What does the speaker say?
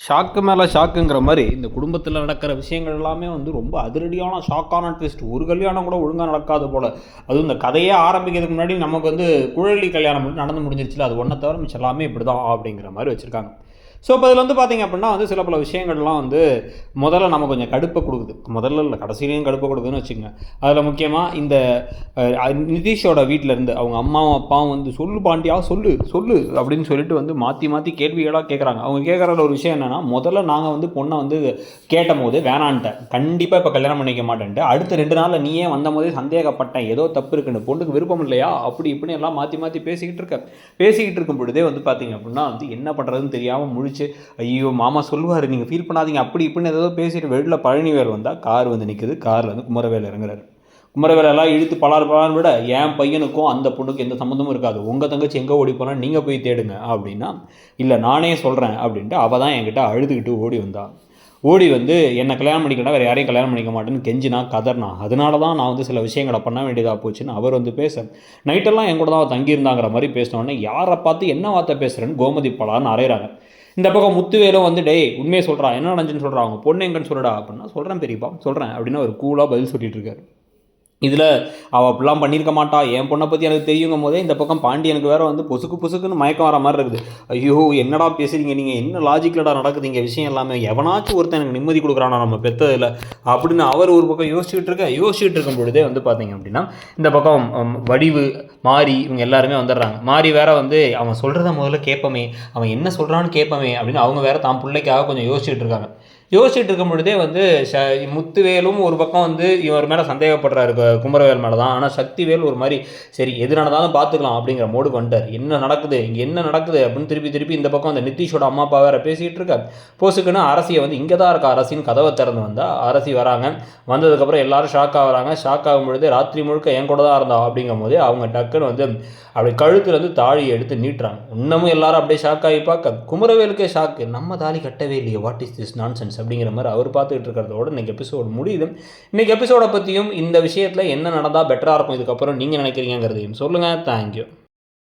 Shock மேலே ஷாக்குங்கிற மாதிரி இந்த குடும்பத்தில் நடக்கிற விஷயங்கள் எல்லாமே வந்து ரொம்ப அதிரடியான ஷாக்கான ட்விஸ்ட் ஒரு கல்யாணம் கூட ஒழுங்காக நடக்காது போல். அதுவும் இந்த கதையே ஆரம்பிக்கிறதுக்கு முன்னாடி நமக்கு வந்து குழலி கல்யாணம் நடந்து முடிஞ்சிருச்சுல அது ஒன்றை தவிர மிச்சம் எல்லாமே இப்படி தான் அப்படிங்கிற மாதிரி வச்சுருக்காங்க. ஸோ இப்போ இதில் வந்து பார்த்திங்க அப்படின்னா வந்து சில பல விஷயங்கள்லாம் வந்து முதல்ல நம்ம கொஞ்சம் கடுப்பை கொடுக்குது. முதல்ல இல்லை கடைசியிலையும் கடுப்பை கொடுக்குதுன்னு வச்சுக்கோங்க. அதில் முக்கியமாக இந்த நிதிஷோட வீட்டில் இருந்து அவங்க அம்மாவும் அப்பாவும் வந்து சொல்லு பாண்டியா சொல்லு சொல்லு அப்படின்னு சொல்லிட்டு வந்து மாற்றி மாற்றி கேள்விகளாக கேட்குறாங்க அவங்க கேட்குற ஒரு விஷயம் என்னென்னா முதல்ல நாங்கள் வந்து பொண்ணை வந்து கேட்ட போது வேணான்ட்டேன். கண்டிப்பாக இப்போ கல்யாணம் பண்ணிக்க மாட்டேன்ட்டு. அடுத்த ரெண்டு நாளில் நீயே வந்த போதே சந்தேகப்பட்டேன். ஏதோ தப்பு இருக்குன்னு பொண்ணுக்கு விருப்பம் இல்லையா? அப்படி இப்படின்னு எல்லாம் மாற்றி மாற்றி பேசிக்கிட்டு இருக்க. பேசிக்கிட்டு இருக்கும் பொழுதே வந்து பார்த்தீங்க அப்படின்னா வந்து என்ன பண்ணுறதுன்னு தெரியாமல் முழு முழிச்சு ஐயோ மாமா சொல்லுவார் நீங்கள் ஃபீல் பண்ணாதீங்க. அப்படி இப்படின்னு ஏதோ பேசிட்டு வெளியில் பழனிவேல் வந்தால் கார் வந்து நிற்குது காரில் வந்து குமரவேல் இறங்குறாரு. குமரவேலெல்லாம் இழுத்து பலார் பலார் விட என் பையனுக்கும் அந்த பொண்ணுக்கும் எந்த சம்மந்தமும் இருக்காது. உங்கள் தங்கச்சி எங்கே ஓடி போனால் நீங்கள் போய் தேடுங்க. அப்படின்னா இல்லை நானே சொல்கிறேன் அப்படின்ட்டு அவள் தான் என்கிட்ட அழுதுகிட்டு ஓடி வந்தாள் ஓடி வந்து என்னை கல்யாணம் பண்ணிக்கணும் வேறு யாரையும் கல்யாணம் பண்ணிக்க மாட்டேன்னு கெஞ்சினா கதர்னா. அதனால தான் நான் வந்து சில விஷயங்களை பண்ண வேண்டியதாக போச்சுன்னு அவர் வந்து பேச நைட்டெல்லாம் என் கூட தான் தங்கியிருந்தாங்கிற மாதிரி பேசினோடனே யாரை பார்த்து என்ன வார்த்தை பேசுகிறேன்னு கோமதி பலான்னு அரைகிறாங்க இந்த பக்கம் முத்துவேலும் வந்து டேய் உண்மையை சொல்கிறா என்ன நடந்துச்சுன்னு சொல்கிறா அவங்க பொண்ணு எங்கன்னு சொல்கிறா அப்படின்னா சொல்கிறேன் பெரியப்பா. சொல்கிறேன் அப்படின்னு அவர் கூலாக பதில் சொல்லிட்டு இருக்காரு. இதில் அவள் அப்படிலாம் பண்ணியிருக்க மாட்டா. என் பொண்ணை பற்றி எனக்கு தெரியுங்கும் போதே இந்த பக்கம் பாண்டியனுக்கு வேறு வந்து பொசுக்கு பொசுக்குன்னு மயக்கம் வர மாதிரி இருக்குது. ஐயோ என்னடா பேசுறீங்க நீங்கள் என்ன லாஜிக்கலடா நடக்குது இங்கே விஷயம் எல்லாமே? எவனாச்சும் ஒருத்தன் எனக்கு நிம்மதி கொடுக்குறானா நம்ம பெற்றதில் அப்படின்னு அவர் ஒரு பக்கம் யோசிச்சுட்டு இருக்க யோசிச்சுட்டு இருக்கும் பொழுதே வந்து பார்த்தீங்க அப்படின்னா இந்த பக்கம் வடிவு மாறி இவங்க எல்லாருமே வந்துடுறாங்க. மாறி வேற வந்து அவன் சொல்கிறத முதல்ல கேட்பமே அவன் என்ன சொல்கிறான்னு கேட்பமே அப்படின்னு அவங்க வேற தான் பிள்ளைக்காக கொஞ்சம் யோசிச்சுட்டு இருக்காங்க. யோசிச்சுட்டு இருக்கும் பொழுதே வந்து ச முத்துவேலும் ஒரு பக்கம் வந்து இவர் மேலே சந்தேகப்படுறாரு குமரவேல் மேலே தான் ஆனால் சக்திவேல் ஒரு மாதிரி சரி எது நடந்தாலும் பார்த்துக்கலாம் அப்படிங்கிற மோடுக்கு வந்துட்டார். என்ன நடக்குது? இங்கே என்ன நடக்குது? அப்படின்னு திருப்பி திருப்பி இந்த பக்கம் அந்த நிதிஷோட அம்மா அப்பா வேறு பேசிகிட்டு இருக்க போசுக்குன்னு அரசியை வந்து இங்கே தான் இருக்க அரசின்னு கதவை திறந்து வந்தால் அரசி வராங்க. வந்ததுக்கப்புறம் எல்லாரும் ஷாக் ஆகிறாங்க ஷாக் ஆகும் பொழுது ராத்திரி முழுக்க என் கூட தான் இருந்தா அப்படிங்கும் போது அவங்க டக்குன்னு வந்து அப்படி கழுத்துலேருந்து தாழி எடுத்து நீட்டுறாங்க. இன்னமும் எல்லாரும் அப்படியே ஷாக் ஆகி பார்க்க. குமரவேலுக்கே ஷாக்கு நம்ம தாலி கட்டவே இல்லையே. What is this nonsense அப்படிங்கிற மாதிரி அவர் பார்த்துக்கிட்டு இருக்கிறதோட இன்றைக்கி எபிசோடு முடியுது. இன்றைக்கி எபிசோடை பற்றியும் இந்த விஷயத்தில் என்ன நடந்தால் பெட்டராக இருக்கும் இதுக்கப்புறம் நீங்கள் நினைக்கிறீங்கிறதையும் சொல்லுங்கள் தேங்க்யூ